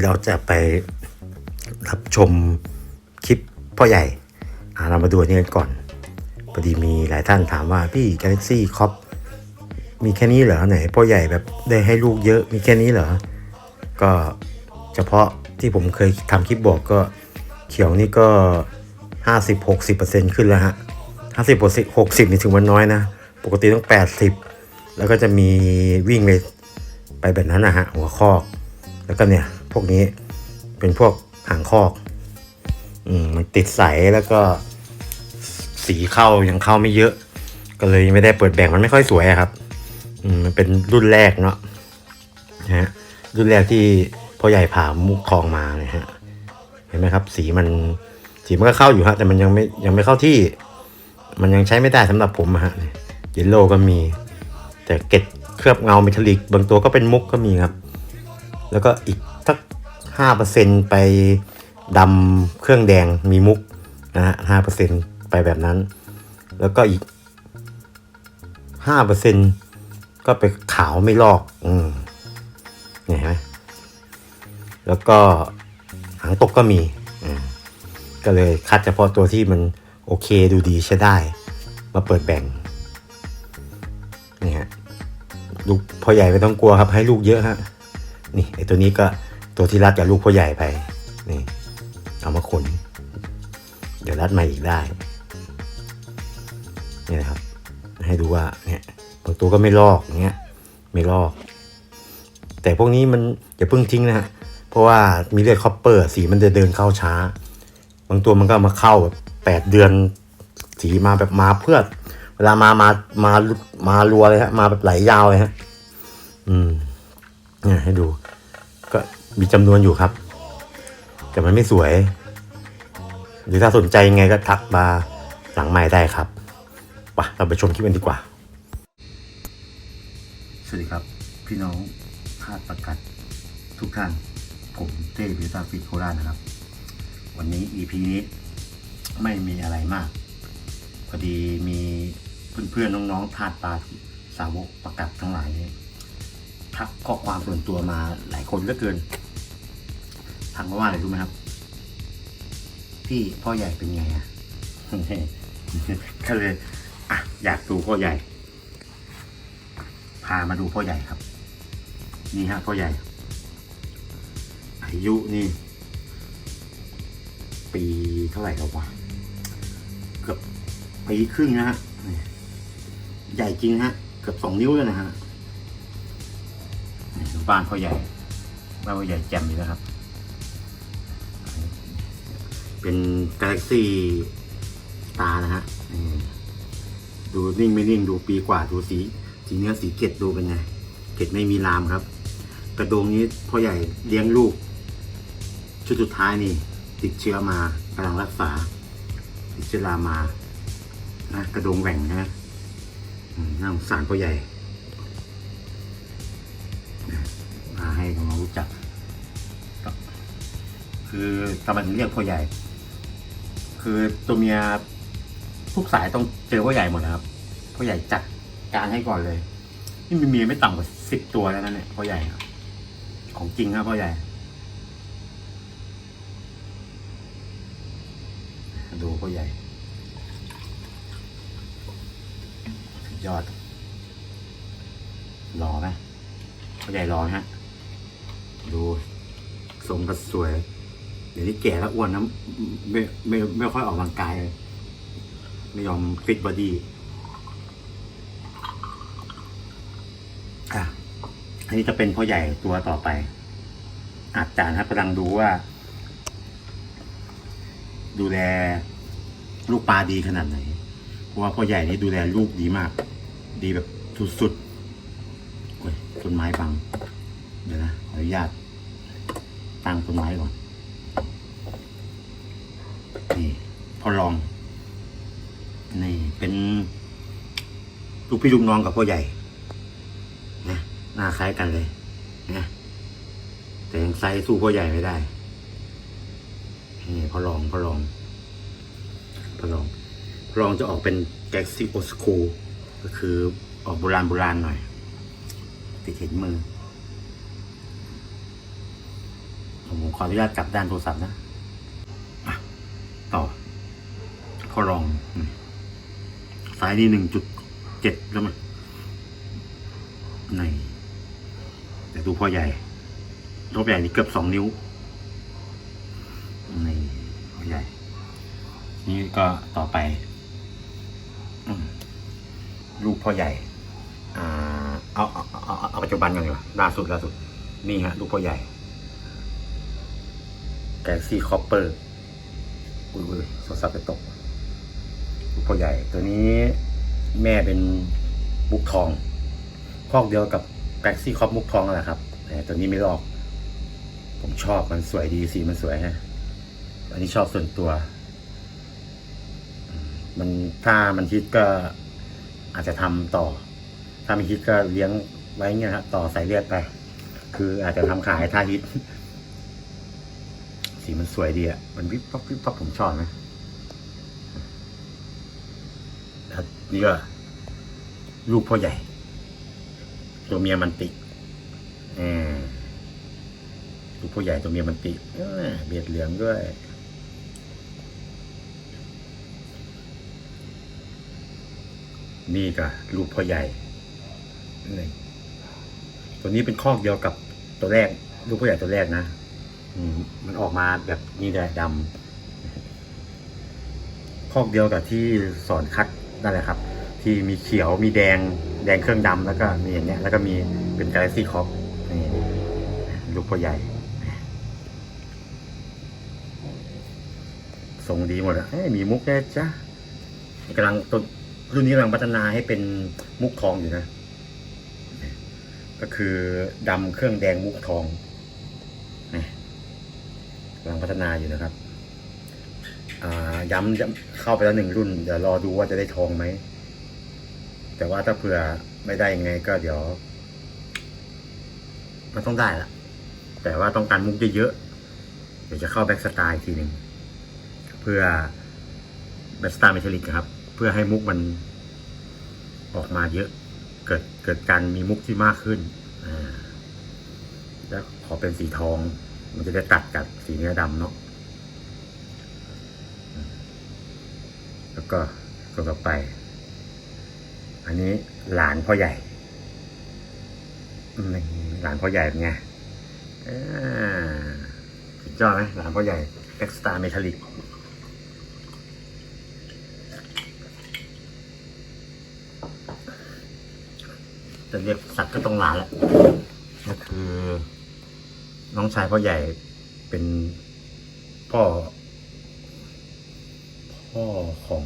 ที่เราจะไปรับชมคลิปพ่อใหญ่เรามาดูนนี้กันก่อนพอดีมีหลายท่านถามว่าพี่ Galaxy Cop มีแค่นี้เหรอไหนพ่อใหญ่แบบได้ให้ลูกเยอะมีแค่นี้เหรอ ก็เฉพาะที่ผมเคยทำคลิปบอกก็เขียวนี่ก็ 50-60%ขึ้นแล้วฮะ50 60นี่ถือว่าน้อยนะ ปกติต้อง 80 แล้วก็จะมีวิ่งไปไปแบบนั้นนะฮะหัวคอกแล้วก็เนี่ย พวกนี้เป็นพวกหางคอกอืมมันติดใสแล้วก็ สีเข้ายังเข้าไม่เยอะ ก็เลยไม่ได้เปิดแบ่งมันไม่ค่อยสวยครับอืมมันเป็นรุ่นแรกเนาะนะฮะรุ่นแรกที่พ่อใหญ่ผ่ามุกทองมาเนี่ยฮะเห็นไหมครับ สีมันสีมันก็เข้าอยู่ฮะแต่มันยังไม่ยังไม่เข้าที่ มันยังใช้ไม่ได้สำหรับผมฮะเยลโล่ก็มี แต่เกล็ดเคลือบเงาเมทัลลิกบางตัวก็เป็นมุกก็มีครับ แล้วก็อีก สักห้าเปอร์เซ็นไปดำเครื่องแดงมีมุกนะฮะห้าเปอร์เซ็นไปแบบนั้น แล้วก็อีกห้าเปอร์เซ็นก็ไปขาวไม่ลอก อืมนี่ยเห็นไหมแล้วก็หางตกก็มีอืมก็เลยคัดเฉพาะตัวที่มันโอเคดูดีใช้ได้ มาเปิดแบ่งนี่ฮะลูกพ่อใหญ่ไม่ต้องกลัวครับ ให้ลูกเยอะฮะนี่ไอตัวนี้ก็ ตัวที่รัดกับลูกพ่อใหญ่ไป นี่ เอามาขน เดี๋ยวรัดมาอีกได้ นี่นะครับ ให้ดูว่า เนี่ยบางตัวก็ไม่ลอกอย่างเงี้ย ไม่ลอก แต่พวกนี้มันอย่าเพิ่งทิ้งนะฮะ เพราะว่ามีเลือดคอปเปอร์ สีมันจะเดินเข้าช้า บางตัวมันก็มาเข้าแบบแปดเดือนสีมาแบบมาเพื่อเวลามามามามารัวเลยฮะ มาแบบไหลยาวเลยฮะ อืมเนี่ยให้ดู มีจำนวนอยู่ครับ แต่มันไม่สวย หรือถ้าสนใจยังไงก็ทักมาหลังไม้ได้ครับไปเราไปชมคลิปกันดีกว่า สวัสดีครับ พี่น้องภาคประกัดทุกท่าน ผมเต้พิซซ่าฟิตโคราชนะครับ วันนี้ EP นี้ไม่มีอะไรมากพอดีมีเพื่อนๆน้องๆทาดปลาสาวกประกัดทั้งหลายทักข้อความส่วนตัวมาหลายคนเหลือเกิน ทักมว่าอะไรรู้ไหมครับ พี่พ่อใหญ่เป็นไงอะก็เลยอะอยากดูพ่อใหญ่ พามาดูพ่อใหญ่ครับ นี่ฮะพ่อใหญ่ อายุนี่ ปีเท่าไหร่แล้ววะเกือบปีครึ่งนะฮะใหญ่จริงฮะเกือบสองนิ้วเลยนะฮะนี่ดูบ้านพ่อใหญ่บ้านพ่อใหญ่แจ่มอยู่นะครับ เป็น Galaxy Star นะฮะดูนิ่งไม่นิ่งดูปีกว่าดูสีสีเนื้อสีเกล็ดดูเป็นไงเกล็ดไม่มีรามครับ กระโดงนี้พ่อใหญ่เลี้ยงลูก ชุดสุดท้ายนี่ ติดเชื้อมากำลังรักษา ติดเชื้อรามานะกระโดงแหว่งนะน่าสงสารพ่อใหญ่มาให้น้องรู้จัก คือทำไมถึงเรียกพ่อใหญ่ คือตัวเมียทุกสายต้องเจอพ่อใหญ่หมดนะครับพ่อใหญ่จัดการให้ก่อนเลย นี่มีเมียไม่ต่ำกว่าสิบตัวแล้วนะเนี่ยพ่อใหญ่ครับของจริงครับพ่อใหญ่ ดูพ่อใหญ่สุดยอดรอไหมพ่อใหญ่รอฮะ ดูทรงก็สวย เดี๋ยวนี้แก่แล้วอ้วนนะไม่ไม่ไม่ค่อยออกกำลังกายเลยไม่ยอมฟิตบอดี้อะอันนี้จะเป็นพ่อใหญ่ตัวต่อไป อาจารย์ครับกำลังดูว่า ดูแลลูกปลาดีขนาดไหน เพราะว่าพ่อใหญ่นี่ดูแลลูกดีมาก ดีแบบสุดๆโอ้ยต้นไม้บัง เดี๋ยวนะขออนุญาตตั้งต้นไม้ก่อน นี่พอรอง นี่เป็นลูกพี่ลูกน้องกับพ่อใหญ่นะหน้าคล้ายกันเลยนะแต่ยังไซสู้พ่อใหญ่ไม่ได้นี่พอรองพอรองพอรองพอรองจะออกเป็นแก๊กซิโอสคูก็คือออกโบราณโบราณหน่อย ติดเห็นมือผมขออนุญาตจับด้านโทรศัพท์นะ พอลองสายนี่หนึ่งจุดเจ็ดแล้วมั้ยในแต่ดูพ่อใหญ่รบใหญ่นี่เกือบสองนิ้วในี่อใหญ่ นี่ก็ต่อไปลูกพ่อใหญ่อ่าเอาเอาเอาเอาเอาปัจจุบันกันดีกว่าล่าสุดล่าสุด นี่ฮะ ลูกพ่อใหญ่แกลซี่คอปเปอร์อุ้ยอุ้ยโทรศัพท์จะตก ลูกพ่อใหญ่ตัวนี้แม่เป็นมุกทองคอกเดียวกับแกลซี่คอปมุกทองแหละครับตัวนี้ไม่ลอก ผมชอบมันสวยดีสีมันสวยฮะอันนี้ชอบส่วนตัว มันถ้ามันฮิตก็อาจจะทำต่อ ถ้าไม่ฮิตก็เลี้ยงไว้เงี้ยครับต่อสายเลือดไป คืออาจจะทำขายถ้าฮิต สีมันสวยดีอะ มันวิบวับวิบวับผมชอบนะแล้ว นี่ก็ลูกพ่อใหญ่ ตัวเมียมันติอ่าลูกพ่อใหญ่ตัวเมียมันติเอ้ยเบียดเหลืองด้วย นี่ก็ลูกพ่อใหญ่นี่ตัวนี้เป็นคอกเดียวกับตัวแรก ลูกพ่อใหญ่ตัวแรกนะมมันออกมาแบบนี้เลยดำคอกเดียวกับที่สอนคัด นั่นแหละครับ ที่มีเขียวมีแดงแดงเครื่องดำแล้วก็มีอย่างเงี้ยแล้วก็มีเป็นกาแล็กซี่คอปนี่ลูกพ่อใหญ่ทรงดีหมดอะมีมุกแน่จ้ะกำลังตัวรุ่นนี้กำลังพัฒนาให้เป็นมุกทองอยู่นะ ก็คือดำเครื่องแดงมุกทองนี่กำลังพัฒนาอยู่นะครับ ย้ำย้ำเข้าไปแล้วหนึ่งรุ่น เดี๋ยวรอดูว่าจะได้ทองไหม แต่ว่าถ้าเผื่อไม่ได้ยังไงก็เดี๋ยว มันต้องได้ละแต่ว่าต้องการมุกเยอะๆเดี๋ยวจะเข้าแบ็กสไตล์ทีหนึ่งเพื่อแบ็กสไตล์เมทัลลิกครับ เพื่อให้มุกมันออกมาเยอะ เกิดเกิดการมีมุกที่มากขึ้นอ่าแล้วขอเป็นสีทอง มันจะได้ตัดกับสีเนื้อดำเนาะอืม แล้วก็ตัวต่อไป อันนี้หลานพ่อใหญ่หลานพ่อใหญ่เป็นไงอ่าสุดยอดไหมหลานพ่อใหญ่ Extra Metallic จะเรียกสัตว์ก็ต้องหลานแหละก็คือ น้องชายพ่อใหญ่เป็นพ่อ ของ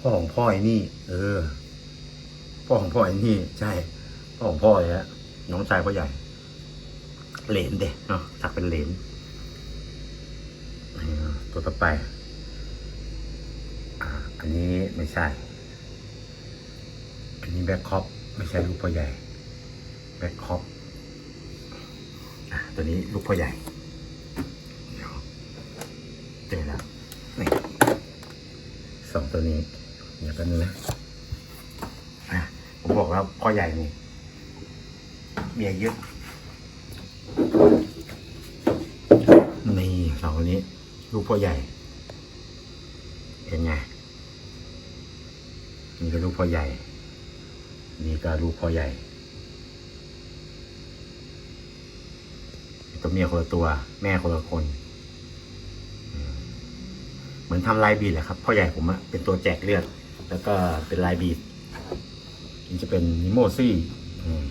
พ่อของพ่อไอ้นี่ เออ พ่อของพ่อไอ้นี่ ใช่ พ่อของพ่อเลยฮะน้องชายพ่อใหญ่ เหลนเด็เนาะสักเป็นเหลนตัวต่อไปอ่าอันนี้ไม่ใช่ อันนี้แบ็คคอปไม่ใช่ลูกพ่อใหญ่ แบ็คคอปตัวนี้ลูกพ่อใหญ่เดี๋ยวเจอแล้วนี่ สองตัวนี้เดี๋ยวกันงนะอะผมบอกแล้วพ่อใหญ่นี่เมียเยอะนี่สองคนนี้ ลูกพ่อใหญ่ เห็นไงนี่ก็ลูกพ่อใหญ่ นี่ก็ลูกพ่อใหญ่ตัวเมียคนละตัว แม่คนละคน เหมือนทำลายบีดแหละครับพ่อใหญ่ผมอะเป็นตัวแจกเลือด แล้วก็เป็นลายบีดนี่จะเป็นนิโมซี่อืม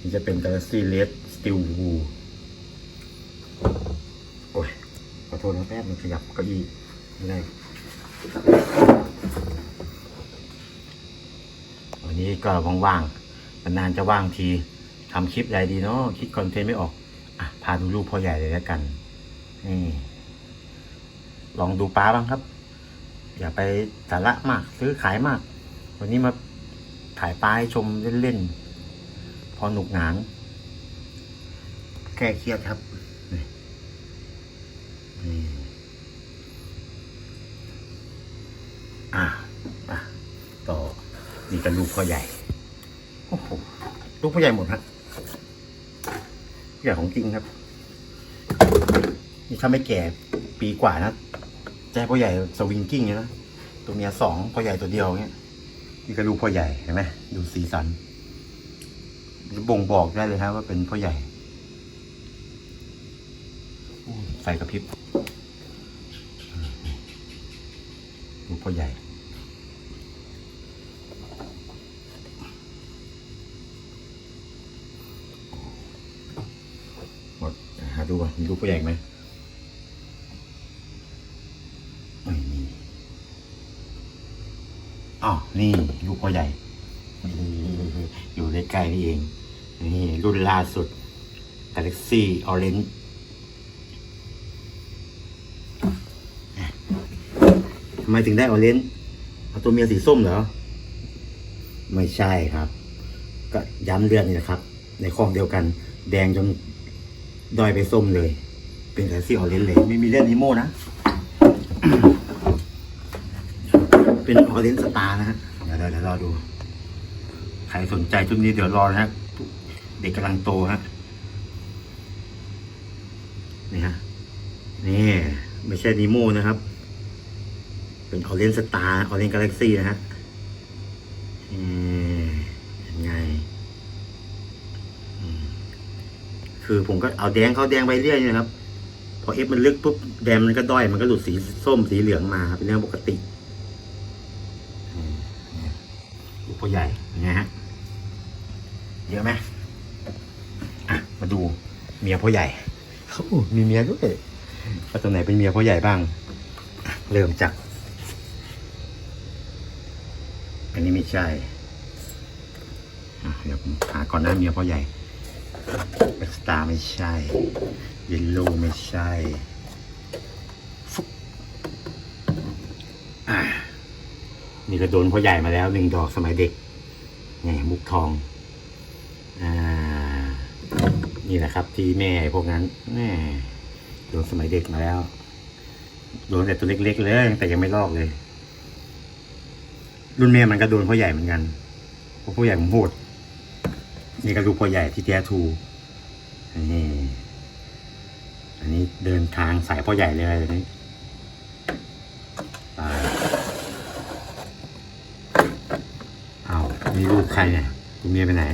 นี่จะเป็นกาแล็กซี่เลสสติลวูโอ้ยขอโทษนะแป๊บมันขยับเก้าอี้ไม่ได้วันนี้ก็ว่างๆนานๆจะว่างทีทำคลิปอะไรดีเนาะคิดคอนเทนต์ไม่ออกอะพาดูรูปพ่อใหญ่เลยแล้วกันนี่ ลองดูป้าบ้างครับ อย่าไปสาระมากซื้อขายมาก วันนี้มาถ่ายป้าให้ชมเล่นๆ พอหนุกหนานแก้เครียดครับนี่นี่อะอะต่อนี่ก็ลูกพ่อใหญ่โอ้โหลูกพ่อใหญ่หมดฮะใหญ่ของจริงครับ นี่ถ้าไม่แก่ปีกว่านะ จะให้พ่อใหญ่สวิงกิ้งเลยนะ ตัวเมียสองพ่อใหญ่ตัวเดียวเงี้ยนี่ก็ลูกพ่อใหญ่เห็นไหมดูสีสันบ่งบอกได้เลยครับว่าเป็นพ่อใหญ่อู้ไฟกระพริบลูพ่อใหญ่ หมดหาดูก่อนมีลูกพ่อใหญ่ไหม อ๋อนี่ลูกพ่อใหญ่อยู่ใกล้ๆนี่เอง นี่รุ่นล่าสุด Galaxy Orange ทำไมถึงได้ Orange เอาตัวเมียสีส้มเหรอ ไม่ใช่ครับ ก็ย้ำเรื่องนี่แหละครับ ในคลองเดียวกัน แดงจนดอยไปส้มเลย เป็น Galaxy Orange เลย ไม่มีเลือดนิโมนะ เป็น Orange Star นะฮะเดี๋ยวเดี๋ยวเดี๋ยวรอดู ใครสนใจชุดนี้เดี๋ยวรอนะฮะเด็กกำลังโตฮะนี่ฮะนี่ไม่ใช่นีโมนะครับ เป็นออเรนสตาร์ออเรนกาแล็กซี่นะฮะยังไง คือผมก็เอาแดงเขาแดงไปเรื่อยนะครับ พอเอฟมันลึกปุ๊บแดงมันก็ด้อยมันก็หลุดสีส้มสีเหลืองมาครับเป็นเรื่องปกติ ลูกพ่อใหญ่ยังไงฮะเยอะไหมอะมาดูเมียพ่อใหญ่โอ้มีเมียด้วยว่าตัวไหนเป็นเมียพ่อใหญ่บ้าง เริ่มจาก อันนี้ไม่ใช่อะเดี๋ยวผมหาก่อนหน้าเมียพ่อใหญ่เอ็กซ์ตาไม่ใช่ เยลโลไม่ใช่ฟุ๊บอะ นี่ก็โดนพ่อใหญ่มาแล้วหนึ่งดอกสมัยเด็กไงมุกทอง อ่า นี่แหละครับ ที่แม่พวกนั้นแม่โดนสมัยเด็กมาแล้ว โดนแต่ตัวเล็กๆเลย แต่ยังไม่ลอกเลย รุ่นแม่มันก็โดนพ่อใหญ่เหมือนกันเพราะพ่อใหญ่ผมโหด นี่ก็ลูกพ่อใหญ่ที่แท้ทูนี่อันนี้เดินทางสายพ่อใหญ่เลยอันนี้ตายเอา นี่ลูกใครเนี่ยคุณเมียไปไหน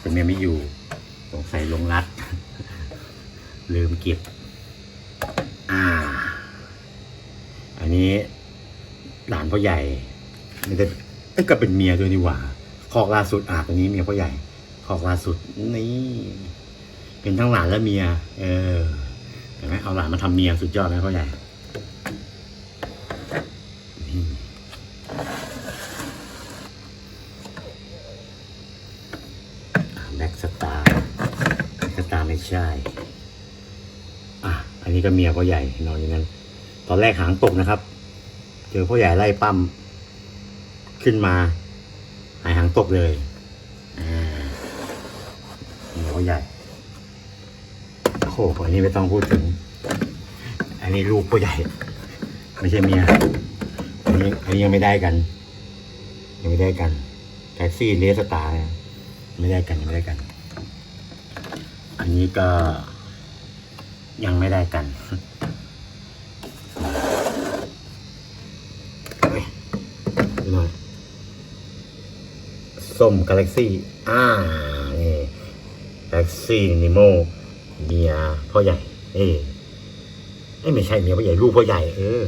คุณเมียไม่อยู่สงสัยลงรัด ลืมเก็บ อ่า อันนี้หลานพ่อใหญ่ไม่ได้เอ้ก็เป็นเมียด้วยนี่หว่าคอกล่าสุดอ่าตัวนี้เมียพ่อใหญ่คอกล่าสุดนี่ เป็นทั้งหลานและเมีย เออเห็นไหมเอาหลานมาทำเมียสุดยอดไหมพ่อใหญ่นี่แบ็กสตาร์แบ็กสตาร์ไม่ ใช่ อะ อันนี้ก็เมียพ่อใหญ่นอนอย่างนั้น ตอนแรกหางตกนะครับ เจอพ่อใหญ่ไล่ปั้มขึ้นมา หายหางตกเลยอ่านี่พ่อใหญ่โอ้โหอันนี้ไม่ต้องพูดถึง อันนี้ลูกพ่อใหญ่ ไม่ใช่เมีย อันนี้อันนี้ยังไม่ได้กัน ยังไม่ได้กันแท็กซี่เลสตาร์ไม่ได้กันยังไม่ได้กัน อันนี้ก็ยังไม่ได้กันเฮ้ยดูหน่อยส้มกาแล็กซี่ อ่า นี่กาแล็กซี่นิโมเมียพ่อใหญ่ เอ้ยเอ้ยไม่ใช่เมียพ่อใหญ่ลูกพ่อใหญ่เออ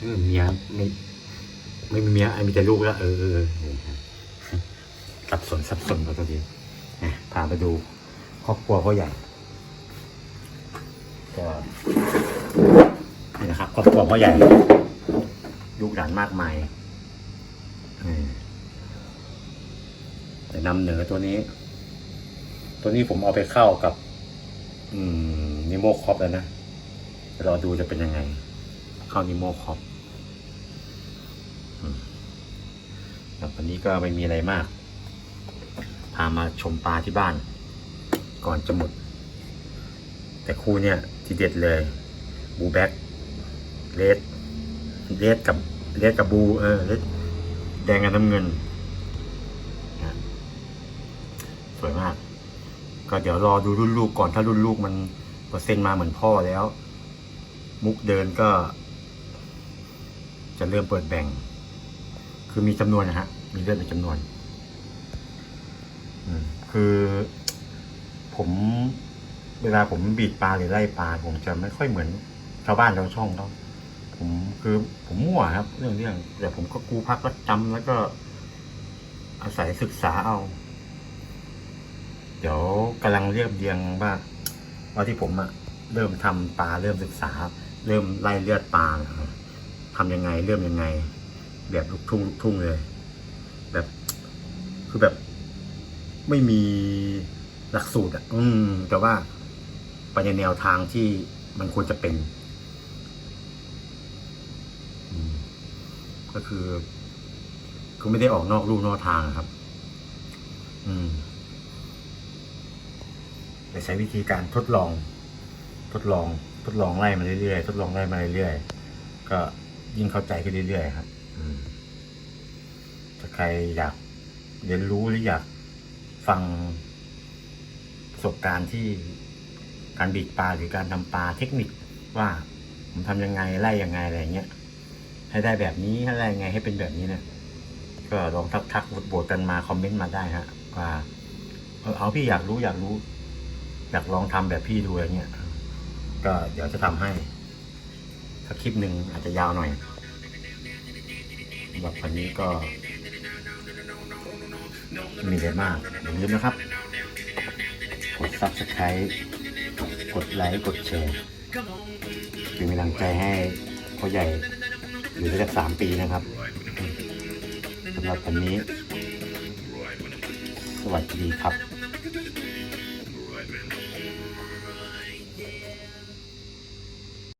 เออเมียไม่ไม่มีเมียไอ้มีแต่ลูกแล้ว เออเออเออสับสนสับสนกันตัวเดียวนะพาไปดู ครอบครัวพ่อใหญ่ก็นี่นะครับครอบครัวพ่อใหญ่ลูกหลานมากมายอืมแต่นำเหนือตัวนี้ ตัวนี้ผมเอาไปเข้ากับ อืมนิโมคอปแล้วนะเดี๋ยวรอดูจะเป็นยังไง เข้านิโมคอปอืมครับวันนี้ก็ไม่มีอะไรมาก พามาชมปลาที่บ้าน ก่อนจะหมด แต่คู่เนี่ยที่เด็ดเลยบูแบ็กเลดเลดกับเลดกับบูเออเลดแดงกับน้ำเงินสวยมาก ก็เดี๋ยวรอดูรุ่นลูกก่อนถ้ารุ่นลูกมันเปอร์เซ็นต์มาเหมือนพ่อแล้ว มุกเดินก็ จะเริ่มเปิดแบ่ง คือมีจำนวนนะฮะ มีเลือดเป็นจำนวนคือ ผมเวลาผมบีดปลาหรือไล่ปลาผมจะไม่ค่อยเหมือนชาวบ้านชาวช่องเขาผมคือผมมั่วครับ เรื่องเรื่องแต่ผมก็กูพักก็จำแล้วก็ อาศัยศึกษาเอา เดี๋ยวกำลังเรียบเรียงว่าว่าที่ผมอะเริ่มทำปลาเริ่มศึกษา เริ่มไล่เลือดปลาทำยังไงเริ่มยังไง แบบลูกทุ่งลูกทุ่งเลย แบบคือแบบไม่มี หลักสูตรอะ อืม แต่ว่าไปในแนวทางที่มันควรจะเป็นก็คือคือไม่ได้ออกนอกลู่นอกทางครับ อืมแต่ใช้วิธีการทดลอง ทดลอง ทดลองไล่มาเรื่อยๆ ทดลองไล่มาเรื่อยๆ ก็ยิ่งเข้าใจขึ้นเรื่อยๆ ครับ อืมถ้าใครอยากเรียนรู้หรืออยากฟัง ประสบการณ์ที่การบีดปลาหรือการทำปลาเทคนิคว่าผมทำยังไงไล่ยังไงอะไรเงี้ยให้ได้แบบนี้ให้ได้ยังไงให้เป็นแบบนี้เนี่ยก็ลองทักทักๆโบทกันมาคอมเมนต์มาได้ฮะว่าเออเอาพี่อยากรู้อยากรู้ อยากลองทำแบบพี่ดูอะไรเงี้ยก็เดี๋ยวจะทำให้ถ้าคลิปหนึ่งอาจจะยาวหน่อยสำหรับวันนี้ก็ม่มีอะไรมากอย่าลืมนะครับ กด subscribe กดไลค์กดแชร์เป็นกำลังใจให้พ่อใหญ่อยู่ได้สักสามปีนะครับสำหรับวันนี้ สวัสดีครับ